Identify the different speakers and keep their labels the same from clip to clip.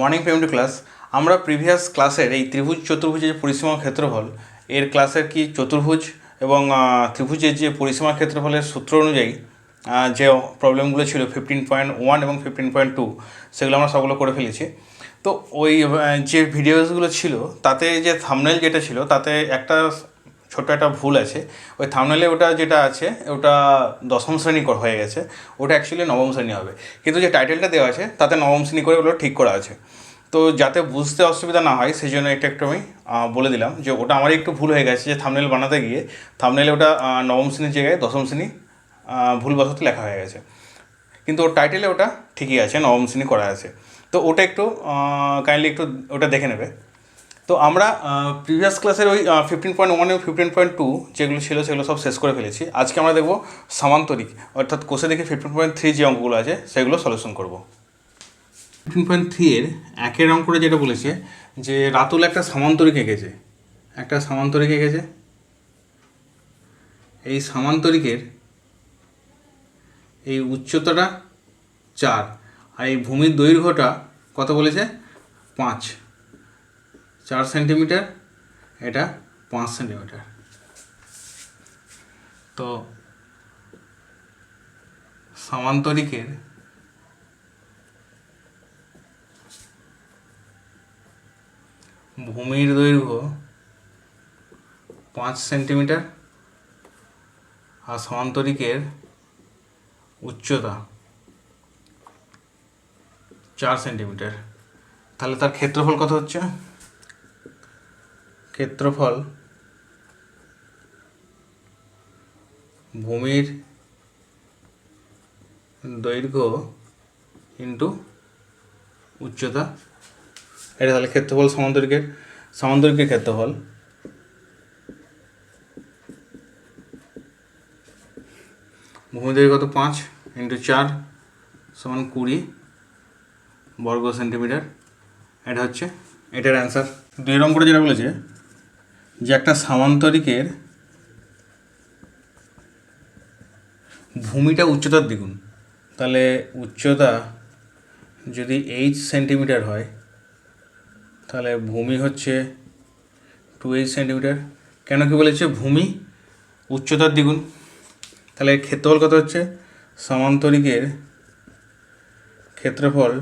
Speaker 1: Morning payment class আমরা previous ক্লাসের এই ত্রিভুজ, চতুর্ভুজের পরিসীমা ক্ষেত্রফল, এর ক্লাসের কি চতুর্ভুজ এবং ত্রিভুজের যে পরিসীমা ক্ষেত্রফলের সূত্র অনুযায়ী যে প্রবলেমগুলো ছিল ফিফটিন পয়েন্ট ওয়ান এবং ফিফটিন পয়েন্ট টু সেগুলো আমরা সবগুলো করে ফেলেছি। তো ওই যে ভিডিওসগুলো ছিল, তাতে যে থামনেল যেটা ছিল, তাতে একটা ছোট্ট একটা ভুল আছে। ওই থামনেলে ওটা যেটা আছে, ওটা দশম শ্রেণি হয়ে গেছে। ওটা অ্যাকচুয়ালি নবম শ্রেণি হবে। কিন্তু যে টাইটেলটা দেওয়া আছে, তাতে নবম শ্রেণি করে ওগুলো ঠিক করা আছে। তো যাতে বুঝতে অসুবিধা না হয় সেই জন্য এটা একটু আমি বলে দিলাম যে ওটা আমার একটু ভুল হয়ে গেছে যে থামনেল বানাতে গিয়ে, থামনেলে ওটা নবম শ্রেণির জায়গায় দশম শ্রেণি ভুলবশত লেখা হয়ে গেছে। কিন্তু ওর টাইটেলে ওটা ঠিকই আছে, নবম শ্রেণি করা আছে। তো ওটা একটু কাইন্ডলি একটু ওটা দেখে নেবে। তো আমরা প্রিভিয়াস ক্লাসের ওই ফিফটিন পয়েন্ট ওয়ান এবং ফিফটিন পয়েন্ট টু যেগুলো ছিল, সেগুলো সব শেষ করে ফেলেছি। আজকে আমরা দেখব সামান্তরিক, অর্থাৎ কোষে দেখে ফিফটিন পয়েন্ট থ্রি যে অঙ্কগুলো আছে, সেগুলো সলিউশন করব। ফিফটিন পয়েন্ট থ্রি এর একের অঙ্ক করে যেটা বলেছে, যে রাতুল একটা সামান্তরিক এঁকেছে। একটা সামান্তরিক এঁকেছে। এই সামান্তরিকের এই উচ্চতাটা চার, আর এই ভূমির দৈর্ঘ্যটা কত বলেছে? পাঁচ। চার সেন্টিমিটার, এটা পাঁচ সেন্টিমিটার। তো সামান্তরিকের ভূমির দৈর্ঘ্য পাঁচ সেন্টিমিটার আর সমান্তরিকের উচ্চতা চার সেন্টিমিটার। তাহলে তার ক্ষেত্রফল কত হচ্ছে? ক্ষেত্রফল ভূমির দৈর্ঘ্য ইন্টু উচ্চতা। এটা তাহলে ক্ষেত্রফল সমান্তরিকের সমান্তরিকের ক্ষেত্রফল। ভূমি দৈর্ঘ্য কত? পাঁচ ইন্টু চার সমান কুড়ি বর্গ সেন্টিমিটার। এটা হচ্ছে, এটার অ্যান্সার। দুই নম্বরে যেটা বলেছে যে একটা সামান্তরিকের ভূমিটা উচ্চতার দ্বিগুণ। তাহলে উচ্চতা যদি এইচ সেন্টিমিটার হয়, তাহলে ভূমি হচ্ছে টু এইচ সেন্টিমিটার কেন কি বলেছে? ভূমি উচ্চতার দ্বিগুণ। তাহলে ক্ষেত্রফল কত হচ্ছে? সমান্তরিকের ক্ষেত্রফল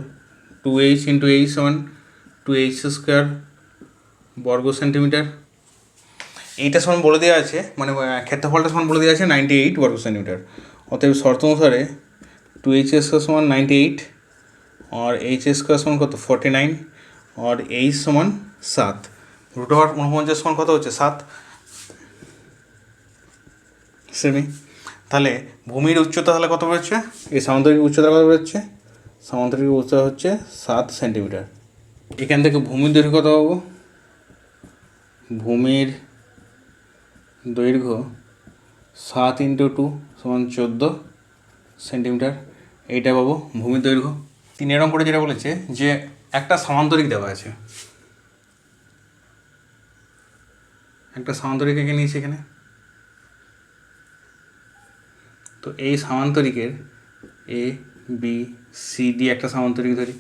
Speaker 1: টু এইচ ইন্টু এইচ সমান টু এইচ স্কোয়ার বর্গ সেন্টিমিটার এইটা সমান বলে দেওয়া আছে মানে ক্ষেত্রফলটা সমান বলে দেওয়া আছে নাইনটি এইট বর্গ সেন্টিমিটার অতএব শর্ত অনুসারে টু এইচ স্কোয়ার সমান নাইনটি এইট আর এইচ স্কোয়ার সমান কত? ফর্টি নাইন আর এইচ সমান সাত। রুট ওভার উনপঞ্চাশ সমান কত হচ্ছে? সাত। সেমি তাহলে ভূমির উচ্চতা তাহলে কত বেরোচ্ছে? এই সামান্তরিক উচ্চতা কত বেরোচ্ছে? সামান্তরিক উচ্চতা হচ্ছে সাত সেন্টিমিটার এখান থেকে ভূমির দৈর্ঘ্য কত পাবো? ভূমির দৈর্ঘ্য সাত ইন্টু টু সমান চোদ্দ সেন্টিমিটার। এইটা পাবো ভূমির দৈর্ঘ্য। তিন এরকম করে যেটা বলেছে যে একটা সামান্তরিক দেওয়া আছে। একটা সামান্তরিক এঁকে নিয়েছে এখানে। তো এই সামান্তরিকের এ বি সি ডি একটা সামান্তরিক ধরি।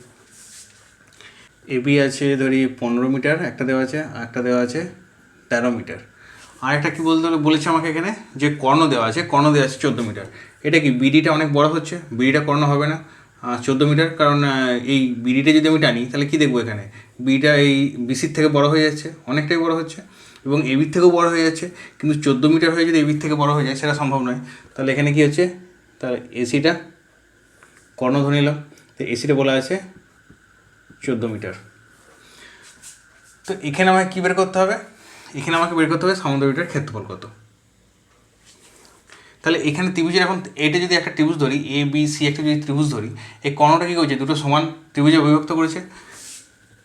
Speaker 1: এ বি আছে ধরি পনেরো মিটার, একটা দেওয়া আছে একটা দেওয়া আছে তেরো মিটার। আর একটা কী বলতে বলেছে আমাকে এখানে যে কর্ণ দেওয়া আছে, কর্ণ দেওয়া আছে চোদ্দ মিটার। এটা কি বিডিটা অনেক বড় হচ্ছে? বিডিটা কর্ণ হবে না। চোদ্দ মিটার, কারণ এই বিডিটা যদি আমি টানি, তাহলে কী দেখব এখানে? বিডিটা এই বিসির থেকে বড় হয়ে যাচ্ছে, অনেকটাই বড় হচ্ছে, এবং এবির থেকেও বড় হয়ে যাচ্ছে, কিন্তু চোদ্দ মিটার হয়ে যদি এবির থেকে বড় হয়ে যায়, সেটা সম্ভব নয়। তাহলে এখানে কী হচ্ছে? তাহলে এসিটা কর্ণ ধরে নিলাম। তো এসিটা বলা আছে চোদ্দ মিটার। তো এখানে আমাকে কী বের করতে হবে? এখানে আমাকে বের করতে হবে সামুদ্রিকটার ক্ষেত্রফল কত। তাহলে এখানে ত্রিভুজের এখন এটা যদি একটা ত্রিভুজ ধরি এ বি সি একটা যদি ত্রিভুজ ধরি, এই কর্ণটা কী করছে? দুটো সমান ত্রিভুজে বিভক্ত করেছে।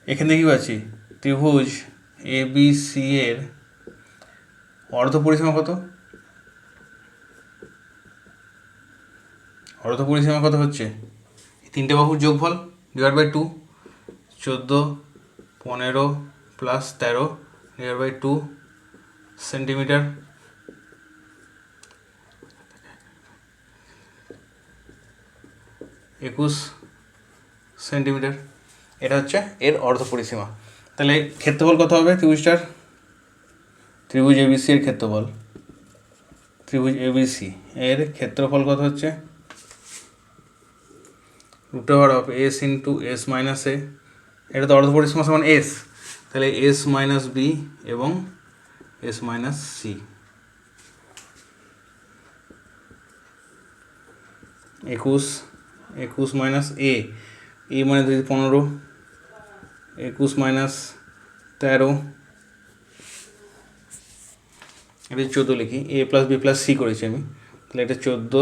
Speaker 1: এখান থেকে কী পাচ্ছি, ত্রিভুজ এ বি সি এর অর্ধ পরিসীমা কত? অর্ধ পরিসীমা কত হচ্ছে? তিনটে বাহুর যোগফল ডিভাইড বাই টু চোদ্দ, পনেরো প্লাস তেরো ডিভাইড বাই টু সেন্টিমিটার একুশ সেন্টিমিটার এটা হচ্ছে এর অর্ধ পরিসীমা তাহলে ক্ষেত্রফল কত হবে ত্রিভুজটার? ত্রিভুজ এবিসি এর ক্ষেত্রফল। ত্রিভুজ এবিসি এর ক্ষেত্রফল কত হচ্ছে? Root over of s into s minus a এটা তো অর্ধ পরিসীমা সমান এস তাহলে এস মাইনাস বি এবং এস মাইনাস সি একুশ একুশ মাইনাস এ এ মানে যদি পনেরো, একুশ মাইনাস তেরো। এটা চোদ্দ লিখি। A plus b plus c করেছি আমি। তাহলে এটা চোদ্দ,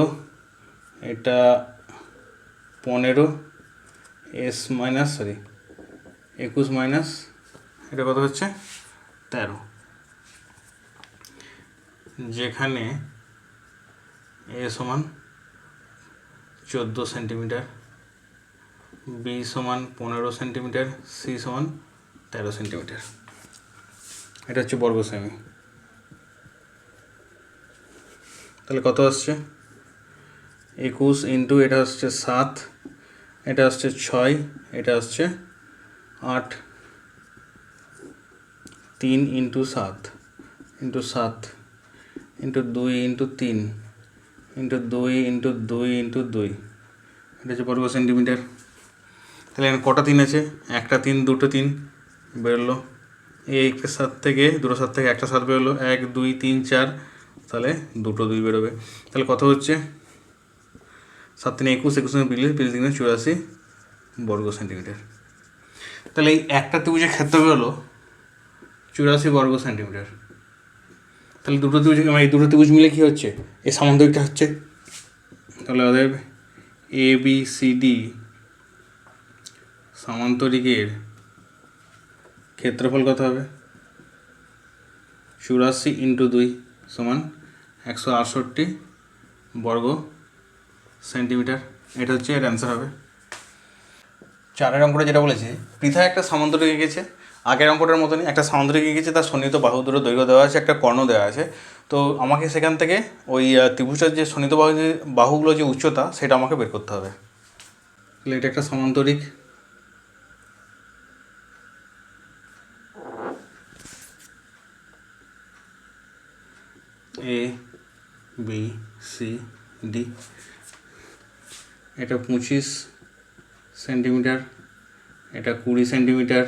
Speaker 1: এটা পনেরো এস মাইনাস সরি একুশ মাইনাস এটা কত হচ্ছে? তেরো। যেখানে এ সমান চোদ্দ সেন্টিমিটার বি সমান পনেরো সেন্টিমিটার সি সমান তেরো সেন্টিমিটার। এটা হচ্ছে বর্গ সেমি তাহলে কত আসছে? একুশ ইন্টু, এটা আসছে সাত, এটা আসছে ছয়, এটা আসছে আট। তিন ইন্টু সাত ইন্টু সাত, ইন্টু দুই ইন্টু তিন, ইন্টু দুই ইন্টু দুই ইন্টু দুই। এটা হচ্ছে বর্গ সেন্টিমিটার তাহলে এখানে কটা তিন আছে? একটা তিন, দুটো তিন, বেরোলো। একের সাত থেকে, দুটো সাত থেকে একটা সাত বেরোলো। এক, দুই, তিন, চার, তাহলে দুটো দুই বেরোবে। তাহলে কত হচ্ছে? সাত তিন একুশ একুশ বিলে বিল তিনে চুরাশি বর্গ সেন্টিমিটার তাহলে এই একটা ত্রিভুজের ক্ষেত্র হলো চুরাশি বর্গ সেন্টিমিটার তাহলে দুটো ত্রিভুজ মানে এই দুটো ত্রিভুজ মিলে কী হচ্ছে? এই সামান্তরিকটা হচ্ছে? তাহলে ওদের এ বি সি ডি সামান্তরিকের ক্ষেত্রফল কত হবে? চুরাশি ইন্টু দুই সমান একশো আটষট্টি বর্গ সেন্টিমিটার এটা হচ্ছে এর অ্যান্সার হবে। চারের অঙ্কটা যেটা বলেছে পৃথা একটা সামান্তরিক এঁকেছে আগের অঙ্কটার মতনই একটা সামান্তরিক এঁকেছে তার সন্নিহিত বাহু দুটো দৈর্ঘ্য দেওয়া আছে, একটা কর্ণ দেওয়া আছে। তো আমাকে সেখান থেকে ওই ত্রিভুজটার যে সন্নিহিত বাহু যে বাহুগুলো যে উচ্চতা, সেটা আমাকে বের করতে হবে। তাহলে এটা একটা সমান্তরিক। এ বি সি ডি এটা পঁচিশ সেন্টিমিটার, এটা কুড়ি সেন্টিমিটার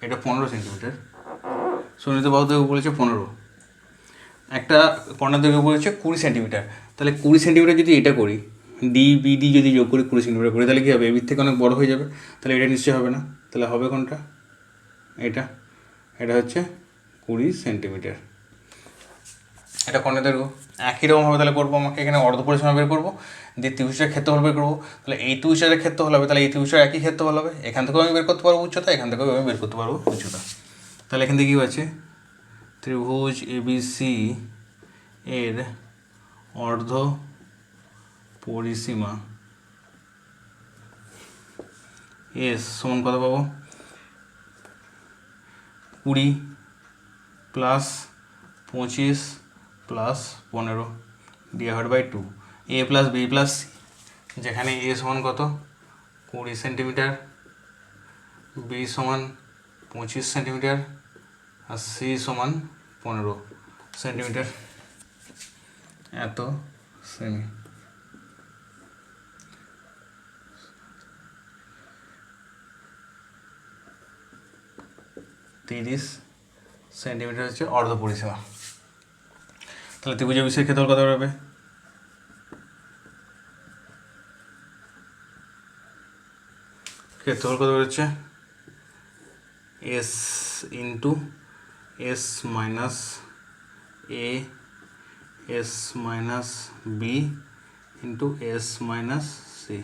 Speaker 1: এটা পনেরো সেন্টিমিটার। সুনীত বাহু দৈর্ঘ্য বলেছে পনেরো। একটা কর্ণার দৈর্ঘ্য বলেছে কুড়ি সেন্টিমিটার। তাহলে কুড়ি সেন্টিমিটার যদি এটা করি ডি বি ডি যদি যোগ করি কুড়ি সেন্টিমিটার করি, তাহলে কী হবে? এবির থেকে অনেক বড় হয়ে যাবে। তাহলে এটা নিশ্চয়ই হবে না। তাহলে হবে কোনটা? এটা। এটা হচ্ছে কুড়ি সেন্টিমিটার। এটা কর্ণের দৈর্ঘ্য একই রকমভাবে তাহলে করব আমাকে। এখানে অর্ধ পরিসীমা বের করব। দিয়ে ত্রিভুজের ক্ষেত্রফল বের করব, তাহলে এই ত্রিভুজের ক্ষেত্রফল হবে, তাহলে এই ত্রিভুজের একই ক্ষেত্রফল হবে। এখান থেকেও আমি বের করতে পারব উচ্চতা, এখান থেকেও আমি বের করতে পারব উচ্চতা। তাহলে এখান থেকে কী আছে ত্রিভুজ এবিসি এর অর্ধ পরিসীমা এস সমান কত পাবো? কুড়ি প্লাস পঁচিশ প্লাস পনেরো divide by two a plus b plus যেখানে এ সমান কত? কুড়ি সেন্টিমিটার বি সমান পঁচিশ সেন্টিমিটার আর সি সমান পনেরো সেন্টিমিটার। এত সেমি তিরিশ সেন্টিমিটার হচ্ছে অর্ধ পরিসীমা তাহলে ত্রিভুজ বিষয়ের ক্ষেত্রফল কত হবে? ক্ষেত্রফল কত বেরোচ্ছে? S into s minus a s minus b into s minus c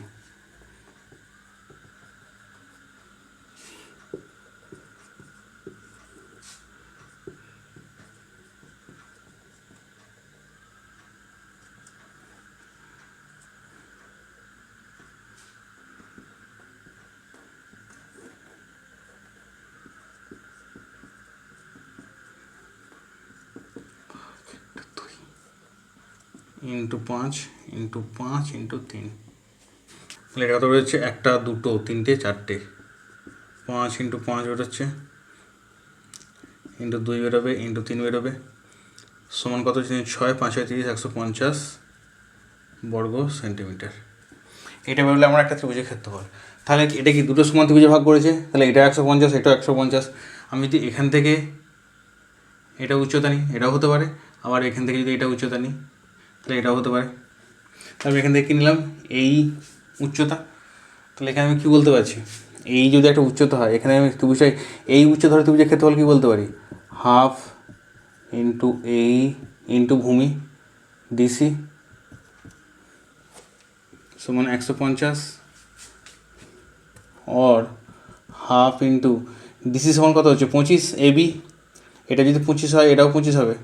Speaker 1: into পাঁচ ইন্টু পাঁচ ইন্টু তিন। তাহলে এটা কত বেরোচ্ছে? একটা, দুটো, তিনটে, চারটে। পাঁচ ইন্টু পাঁচ বেরোচ্ছে। ইন্টু দুই বেরোবে ইন্টু তিন বেরোবে। সমান কত ছয়, পাঁচ তিরিশ, একশো পঞ্চাশ বর্গ সেন্টিমিটার। এটা বেরোলে আমার একটা ত্রিভুজের ক্ষেত্রফল। তাহলে এটা কি দুটো সমান ত্রিভুজে ভাগ করেছে? তাহলে এটা একশো পঞ্চাশ, এটাও একশো পঞ্চাশ। আমি যদি এখান থেকে এটা উচ্চতা নিই, এটাও হতে পারে। আবার এখান থেকে যদি এটা উচ্চতা নিই তাহলে এটাও হতে পারে। তাহলে এখান থেকে নিলাম? এই উচ্চতা। তাহলে এখানে আমি কী বলতে পারছি? এই যদি একটা উচ্চতা হয়, এখানে আমি ত্রিভুজটাই এই উচ্চতার ত্রিভুজের ক্ষেত্রফল কী বলতে পারি? হাফ ইন্টু এই ইন্টু ভূমি ডিসি সমান একশো পঞ্চাশ অর হাফ ইন্টু ডিসি সমান কত হচ্ছে? পঁচিশ এবি এটা যদি পঁচিশ হয়, এটাও পঁচিশ হবে।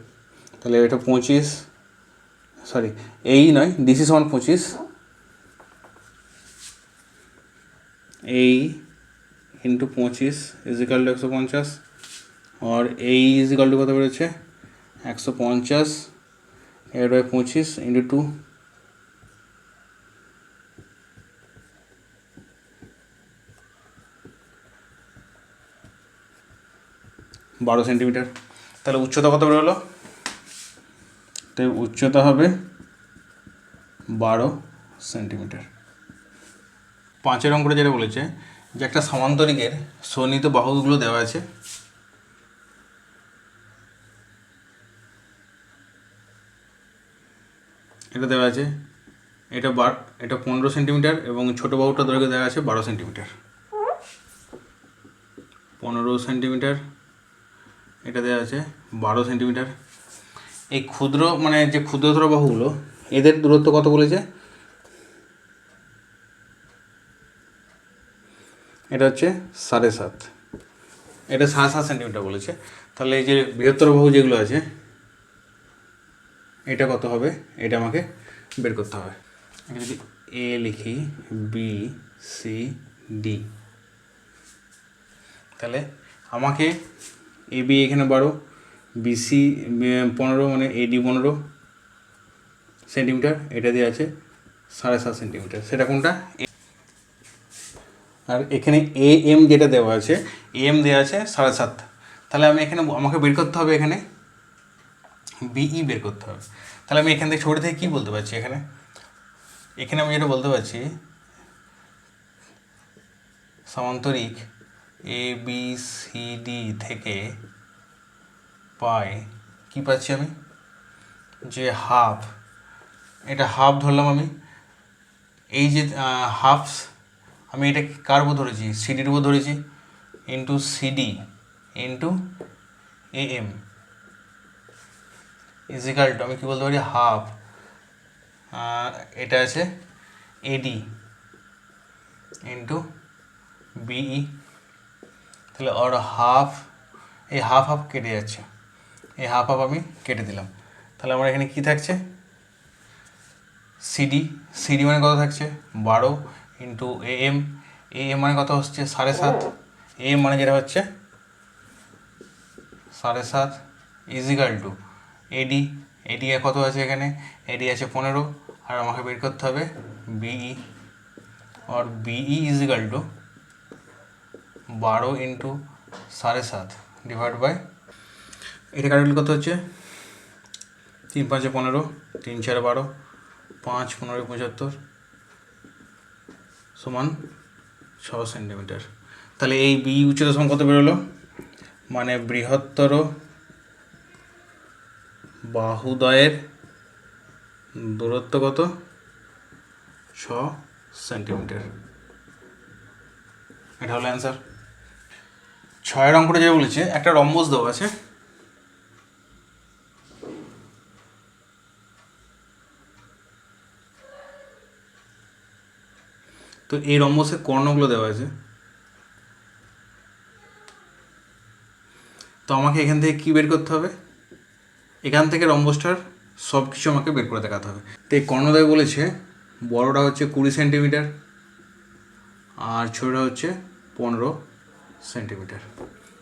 Speaker 1: তাহলে এটা পঁচিশ সরি এই নয় ডিসি সমান পঁচিশ। এই ইন্টু পঁচিশ ইজিকাল টু একশো পঞ্চাশ। আর এই ইজিকাল টু কত বেরোচ্ছে? একশো পঞ্চাশ এর বাই পঁচিশ ইন্টু টু বারো সেন্টিমিটার। তাহলে উচ্চতা কত বেরোলো? তাই উচ্চতা হবে বারো সেন্টিমিটার। পাঁচের অঙ্কটা যেটা বলেছে যে একটা সমান্তরিকের সন্নিহিত বাহুগুলো দেওয়া আছে। এটা দেওয়া আছে, এটা বার, এটা পনেরো সেন্টিমিটার এবং ছোটো বাহুটা দৈর্ঘ্য দেওয়া আছে বারো সেন্টিমিটার। পনেরো সেন্টিমিটার, এটা দেওয়া আছে বারো সেন্টিমিটার। এই ক্ষুদ্র মানে যে ক্ষুদ্রতর বাহুগুলো, এদের দূরত্ব কত বলেছে? এটা হচ্ছে সাড়ে সাত। এটা সাড়ে সাত সেন্টিমিটার বলেছে। তাহলে এই যে বৃহত্তর বাহু যেগুলো আছে, এটা কত হবে? এটা আমাকে বের করতে হবে। যদি এ লিখি বি সি ডি তাহলে আমাকে এ বি এখানে বারো বিসি পনেরো মানে এডি পনেরো সেন্টিমিটার, এটা দিয়ে আছে সাড়ে সাত সেন্টিমিটার। সেটা কোনটা? আর এখানে এ এম যেটা দেওয়া আছে এম দেওয়া আছে সাড়ে সাত। তাহলে আমি এখানে আমাকে বের করতে হবে এখানে? বিই বের করতে হবে। তাহলে আমি এখান থেকে ছোটো থেকে কী বলতে পারছি এখানে? এখানে আমি যেটা বলতে পারছি, সামান্তরিক এ বি সি ডি থেকে পাই। কী পাচ্ছি আমি? যে হাফ। এটা হাফ ধরলাম আমি। এই যে হাফ আমি এটা কার উপর ধরেছি? সিডির উপর ধরেছি। Into CD, into A M is equal to, আমি কী বলতে পারি? হাফ। এটা আছে এডি, ইন্টু বিই। তাহলে ওর হাফ, এই হাফ হাফ কেটে যাচ্ছে। এই হাফ হাফ আমি কেটে দিলাম। তাহলে আমার এখানে কী থাকছে? সিডি সিডি মানে কত থাকছে? বারো into A M A M মানে কত হচ্ছে? সাড়ে সাত। এ এম মানে যেটা হচ্ছে? সাড়ে সাত ইজিক্যাল টু এডি এডি কত আছে এখানে? এডি আছে পনেরো। আর আমাকে বের করতে হবে বিই আর বিই ইজিক্যাল টু বারো ইন্টু সাড়ে সাত ডিভাইড বাই এটা কাটলে কত হচ্ছে? তিন পাঁচে পনেরো, তিন চারে বারো, পাঁচ পনেরো পঁচাত্তর, সমান ছ সেন্টিমিটার তাহলে এই বি উচ্চতা সমান কত বেরোলো? মানে বৃহত্তর বাহুদয়ের দূরত্ব কত? ছ সেন্টিমিটার এটা হলো অ্যান্সার ছয়ের অঙ্কটা যে বলেছে, একটা রম্বস দেওয়া আছে। তো এই রম্বসের কর্ণগুলো দেওয়া আছে তো আমাকে এখান থেকে কী বের করতে হবে? এখান থেকে রম্বসটার সব কিছু আমাকে বের করে দেখাতে হবে। তো এই কর্ণদয় বলেছে, বড়টা হচ্ছে কুড়ি সেন্টিমিটার আর ছোটোটা হচ্ছে পনেরো সেন্টিমিটার।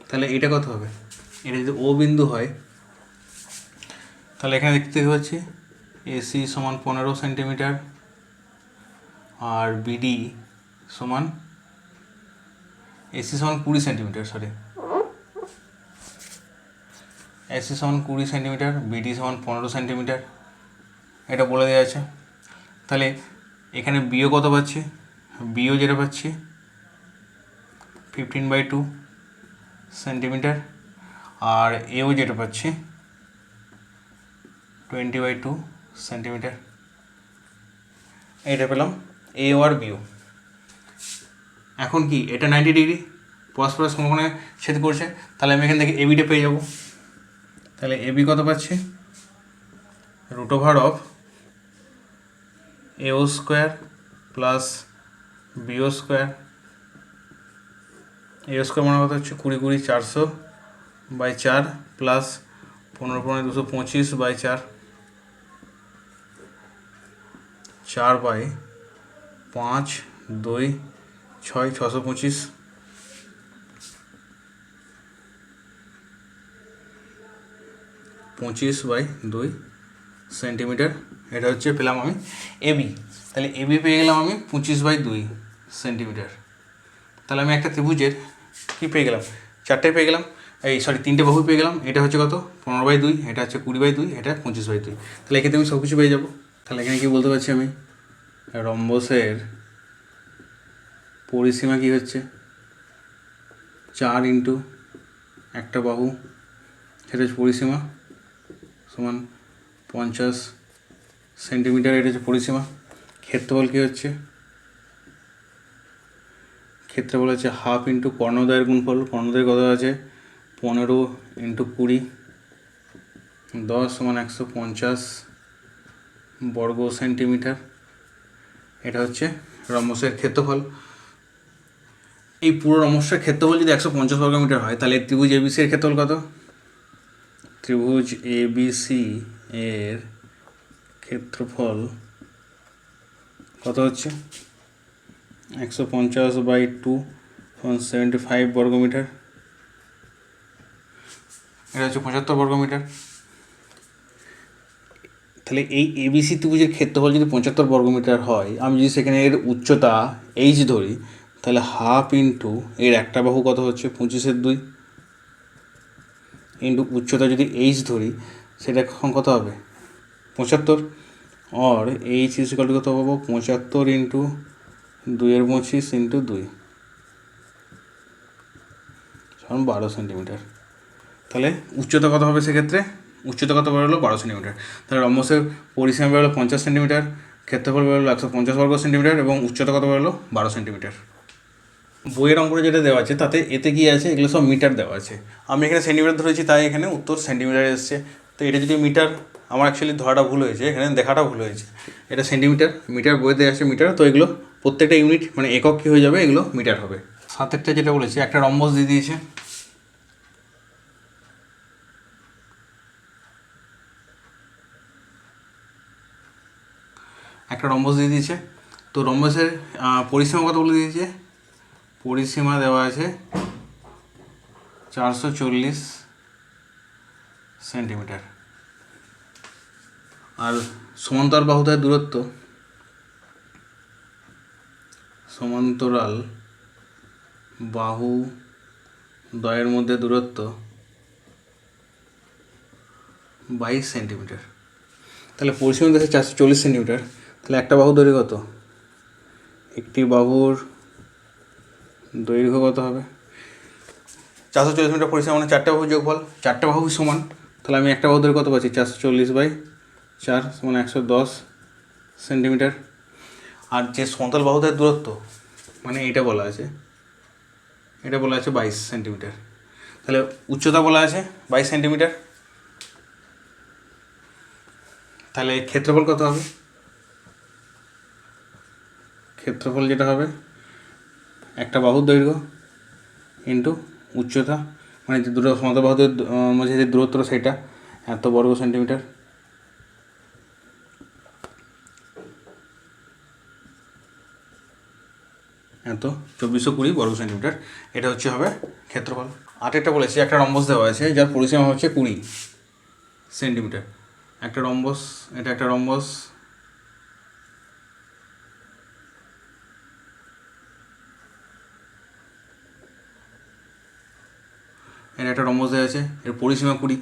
Speaker 1: তাহলে এটা কত হবে? এটা যদি ও বিন্দু হয়, তাহলে এখানে দেখতে পাচ্ছি এসি সমান পনেরো সেন্টিমিটার আর বিডি সমান এসি সমান কুড়ি সেন্টিমিটার সরি এসি সমান কুড়ি সেন্টিমিটার বিডি সমান পনেরো সেন্টিমিটার, এটা বলে দেওয়া আছে। তাহলে এখানে বিও কত পাচ্ছি? বিও যেটা পাচ্ছি ফিফটিন বাই টু সেন্টিমিটার, আর এও যেটা পাচ্ছি টোয়েন্টি বাই টু সেন্টিমিটার। এইটা পেলাম। এ আর বিও এখন কি? এটা নাইনটি ডিগ্রি পরস্পরের সমকোণে ছেদ করছে? তাহলে আমি এখান থেকে এবিটা পেয়ে যাব। তাহলে এবি কত পাচ্ছি? Root over of AO square plus BO square AO square মানে কত হচ্ছে? কুড়ি কুড়ি চারশো বাই চার প্লাস পনেরো পনেরো দুশো পঁচিশ বাই চার। চার বাই পাঁচ, দুই, ছয় ছশো পঁচিশ। পঁচিশ বাই দুই সেন্টিমিটার, এটা হচ্ছে পেলাম আমি এবি তাহলে এবি পেয়ে গেলাম আমি পঁচিশ বাই দুই সেন্টিমিটার। তাহলে আমি একটা ত্রিভুজের কী পেয়ে গেলাম? চারটে পেয়ে গেলাম। এই সরি তিনটে বাহু পেয়ে গেলাম। এটা হচ্ছে কত? পনেরো বাই দুই, এটা হচ্ছে কুড়ি বাই দুই, এটা পঁচিশ বাই দুই। তাহলে এক্ষেত্রে আমি সব কিছু পেয়ে যাব। তাহলে এখানে কি বলতে পারছি আমি? রম্বসের পরিসীমা কি হচ্ছে? চার ইন্টু একটা বাহু সেটা হচ্ছে পরিসীমা, সমান পঞ্চাশ সেন্টিমিটার, এটা হচ্ছে পরিসীমা। ক্ষেত্রফল কী হচ্ছে? ক্ষেত্রফল হচ্ছে হাফ ইন্টু কর্ণদয়ের গুণফল কর্ণদয় কত আছে? পনেরো ইন্টু কুড়ি, দশ সমান একশো পঞ্চাশ বর্গ সেন্টিমিটার। এটা হচ্ছে রম্বসের ক্ষেত্রফল। এই পুরো রম্বসের ক্ষেত্রফল যদি একশো পঞ্চাশ বর্গমিটার হয়, তাহলে ত্রিভুজ এবিসি এর ক্ষেত্রফল কত? ত্রিভুজ এবিসি এর ক্ষেত্রফল কত হচ্ছে? একশো পঞ্চাশ বাই টু সেভেন্টি ফাইভ বর্গমিটার। এটা হচ্ছে পঁচাত্তর বর্গমিটার। তাহলে এই এবিসি ত্রিভুজের ক্ষেত্রফল যদি পঁচাত্তর বর্গমিটার হয়, আমি যদি সেখানে এর উচ্চতা এইচ ধরি, তাহলে হাফ ইন্টু এর একটা বাহু কত হচ্ছে? পঁচিশের দুই। ইন্টু উচ্চতা যদি এইচ ধরি, সেটা কত হবে? পঁচাত্তর। অর এইচ ইসিকাল কত পাবো? পঁচাত্তর ইন্টু দুইয়ের পঁচিশ ইন্টু দুই। বারো সেন্টিমিটার তাহলে উচ্চতা কত হবে সেক্ষেত্রে? উচ্চতা কত বেরোলো বারো সেন্টিমিটার। তাহলে রম্বসের পরিসীমা বেরোলো পঞ্চাশ সেন্টিমিটার, ক্ষেত্রফল বেরোলো একশো পঞ্চাশ বর্গ সেন্টিমিটার এবং উচ্চতা কত বেরোলো বারো সেন্টিমিটার। বইয়ের অঙ্কটা যেটা দেওয়া আছে, তাতে এতে কি আছে? এগুলো সব মিটার দেওয়া আছে। আমি এখানে সেন্টিমিটার ধরেছি, তাই এখানে উত্তর সেন্টিমিটার এসছে। তো এটা যদি মিটার, আমার অ্যাকচুয়ালি ধরাটা ভুল হয়েছে, এখানে দেখাটা ভুল হয়েছে। এটা সেন্টিমিটার, মিটার বইতে আছে মিটার, তো এগুলো প্রত্যেকটা ইউনিট মানে একক কী হয়ে যাবে? এগুলো মিটার হবে। সাতেরটা যেটা বলেছে, একটা রম্বস দিয়ে দিয়েছে। একটা রম্বস দিয়ে দিয়েছে। তো রম্বসের পরিসীমা কত বলে দিয়েছে? পরিসীমা দেওয়া আছে চারশো চল্লিশ সেন্টিমিটার। আর সমান্তর বাহুদের দূরত্ব, সমান্তরাল বাহু দ্বয়ের মধ্যে দূরত্ব বাইশ সেন্টিমিটার। তাহলে পরিসীমা দেখে চারশো চল্লিশ সেন্টিমিটার। তাহলে একটা বাহু দৈর্ঘ্য কত? একটি বাহুর দৈর্ঘ্য কত হবে? চারশো চল্লিশ মিটার পরিসীমা মানে চারটে বাহু যোগফল, চারটে বাহু সমান। তাহলে আমি একটা বাহু দৈর্ঘ্য কত পাচ্ছি? চারশো চল্লিশ বাই চার সমান একশো দশ সেন্টিমিটার। আর যে সমতল বাহুদের দূরত্ব মানে এটা বলা আছে, এটা বলা আছে বাইশ সেন্টিমিটার। তাহলে উচ্চতা বলা আছে বাইশ সেন্টিমিটার। তাহলে ক্ষেত্রফল কত হবে? ক্ষেত্রফল যেটা হবে একটা বাহুর দৈর্ঘ্য ইন্টু উচ্চতা মানে যে দুটো সমতল বাহুদের আহ, মাঝে যে দূরত্ব সেটা এত বর্গ সেন্টিমিটার। এত চব্বিশশো কুড়ি বর্গ সেন্টিমিটার এটা হচ্ছে হবে ক্ষেত্রফল। আটেরটা বলেছি একটা রম্বস দেওয়া আছে যার পরিসীমা হচ্ছে কুড়ি সেন্টিমিটার। একটা রম্বস এটা একটা রম্বস একটা রম্বস দেওয়া আছে, এর পরিসীমা কুড়ি।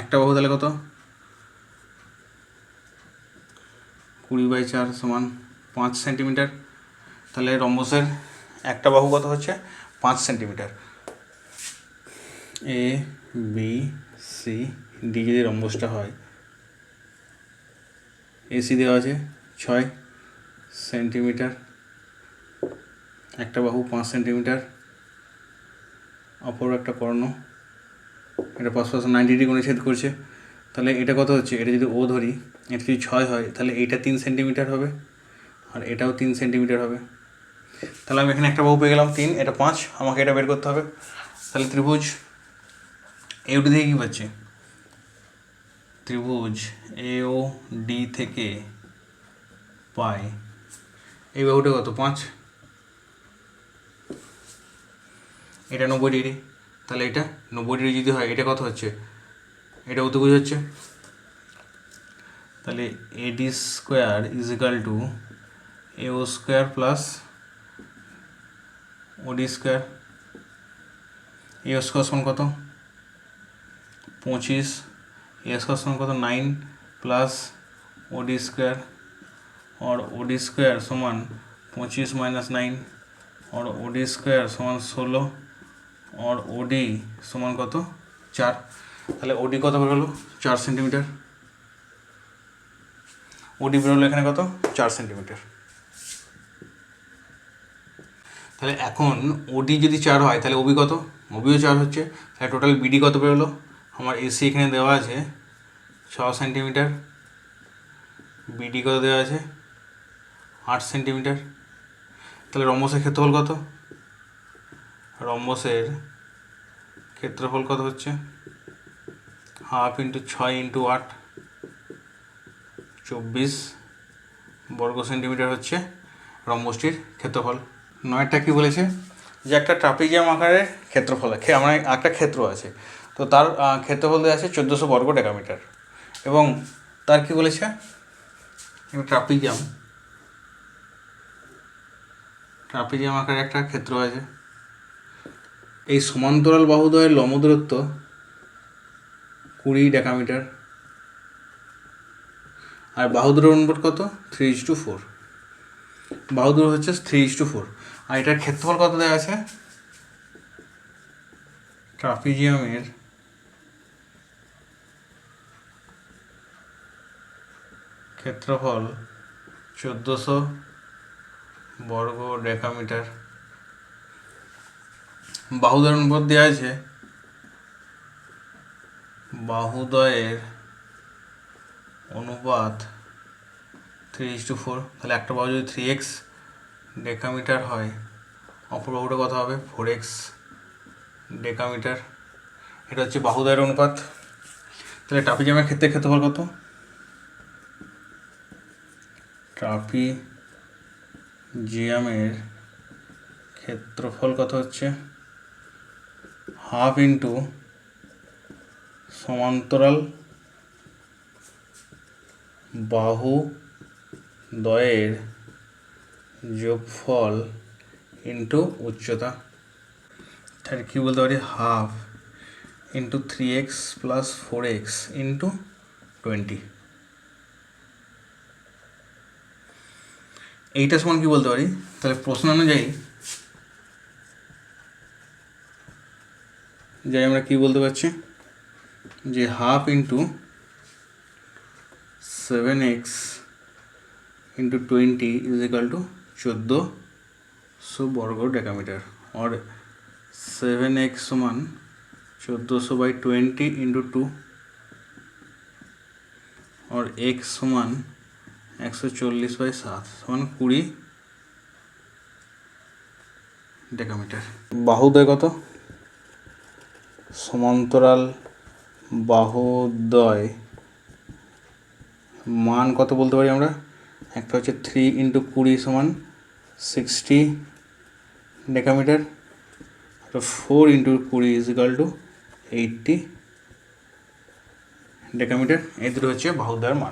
Speaker 1: একটা বাহু তাহলে কত? কুড়ি বাই চার সমান পাঁচ সেন্টিমিটার। তাহলে রম্বসের একটা বাহু কত হচ্ছে? পাঁচ centimetre. A B C D যদি রম্বসটা হয় এসি দেওয়া আছে, ছয়। সেন্টিমিটার। একটা বাহু পাঁচ সেন্টিমিটার, অপর একটা কর্ণ। এটা পাঁচ পাঁচ নাইনটি ডিগ্রি ছেদ করছে। তাহলে এটা কত হচ্ছে? এটা যদি ও ধরি, এটা যদি ছয় হয়, তাহলে এইটা তিন সেন্টিমিটার হবে আর এটাও তিন সেন্টিমিটার হবে। তাহলে আমি এখানে একটা বাহু পেয়ে গেলাম তিন, এটা পাঁচ, আমাকে এটা বের করতে হবে। তাহলে ত্রিভুজ এউটি থেকে কী পাচ্ছি? ত্রিভুজ এ ও ডি থেকে পাই। এই বাহুটা কত? পাঁচ? এটা নব্বই ডিগ্রি। তাহলে এটা নব্বই ডিগ্রি যদি হয়, এটা কত হচ্ছে? এটা অতিভুজ হচ্ছে? তাহলে AD square is equal to A O square plus OD square. A square সমান কত? পঁচিশ। এ স্কোয়ার সমান কত? Nine plus OD square. Or OD square সমান পঁচিশ minus nine or OD square সমান ষোলো অর ওডি সমান কত? চার। তাহলে ওডি কত বের চার সেন্টিমিটার ওডি বের হলো এখানে কত? চার সেন্টিমিটার তাহলে এখন ওডি যদি চার হয়, তাহলে ওবি কত? ওবিও চার হচ্ছে। তাহলে টোটাল বিডি কত বেরোলো আমার এসি এখানে দেওয়া আছে, ছ সেন্টিমিটার বিডি কত দেওয়া আছে? আট সেন্টিমিটার। তাহলে রম্বসের ক্ষেত্রফল কত? রম্বসের ক্ষেত্রফল কত হচ্ছে? হাফ ইন্টু ছয় ইন্টু আট, চব্বিশ বর্গ সেন্টিমিটার হচ্ছে রম্বসটির ক্ষেত্রফল। নয়টা কি বলেছে? যে একটা ট্রাপিজিয়াম আকারের ক্ষেত্রফল খে- আমার একটা ক্ষেত্র আছে, তো তার ক্ষেত্রফল দেওয়া আছে চোদ্দোশো বর্গ ডেকামিটার। এবং তার কি বলেছে? ট্রাপিজিয়াম ট্রাপিজিয়াম আকারে একটা ক্ষেত্র আছে। এই সমান্তরাল বাহুদ্বয়ের লম্ব দূরত্ব কুড়ি ডেকামিটার। আর বাহুদুর অনুপাত কত? থ্রি ইস টু ফোর বাহুদুর হচ্ছে থ্রি ইস টু ফোর আর এটার ক্ষেত্রফল কত দেওয়া আছে? ট্রাপিজিয়ামের ক্ষেত্রফল চোদ্দোশো বর্গ ডেকামিটার। বাহুদয়ের অনুপাত দেওয়া আছে বাহুদয়ের অনুপাত থ্রি ইস টু ফোর তাহলে একটা বাহু যদি থ্রি এক্স ডেকামিটার হয়, অপর বাহুটা কত হবে? Four x decametre. এটা হচ্ছে বাহুদয়ের অনুপাত। তাহলে টাপিজামের ক্ষেত্রে ক্ষেত্রফল কত? ট্রাপি জিয়ামের ক্ষেত্রফল কত হচ্ছে? হাফ ইন্টু সমান্তরাল বাহু দয়ের যোগফল ইন্টু উচ্চতা। তাহলে কী বলতে পারি? Half into three x plus four x into twenty. এইটা সমান কি বলতে পারি? তাহলে প্রশ্ন অনুযায়ী যাই আমরা কি বলতে পারছি? যে half into seven x into twenty is equal to চোদ্দোশো বর্গ ডেকামিটার। অর সেভেন এক্স সমান চোদ্দোশো বাই টোয়েন্টি ইন্টু টু। আর এক্স সমান একশো চল্লিশ বাই সাত সমান কুড়ি ডেকামিটার। বাহুদয় কত? সমান্তরাল বাহুদ্বয়। মান কত বলতে পারি আমরা? একটা হচ্ছে থ্রি ইন্টু কুড়ি সমান সিক্সটি ডেকামিটার। ফোর ইন্টু কুড়ি is equal to eighty decametre. এই দুটো হচ্ছে বাহুদ্বয়ের মান।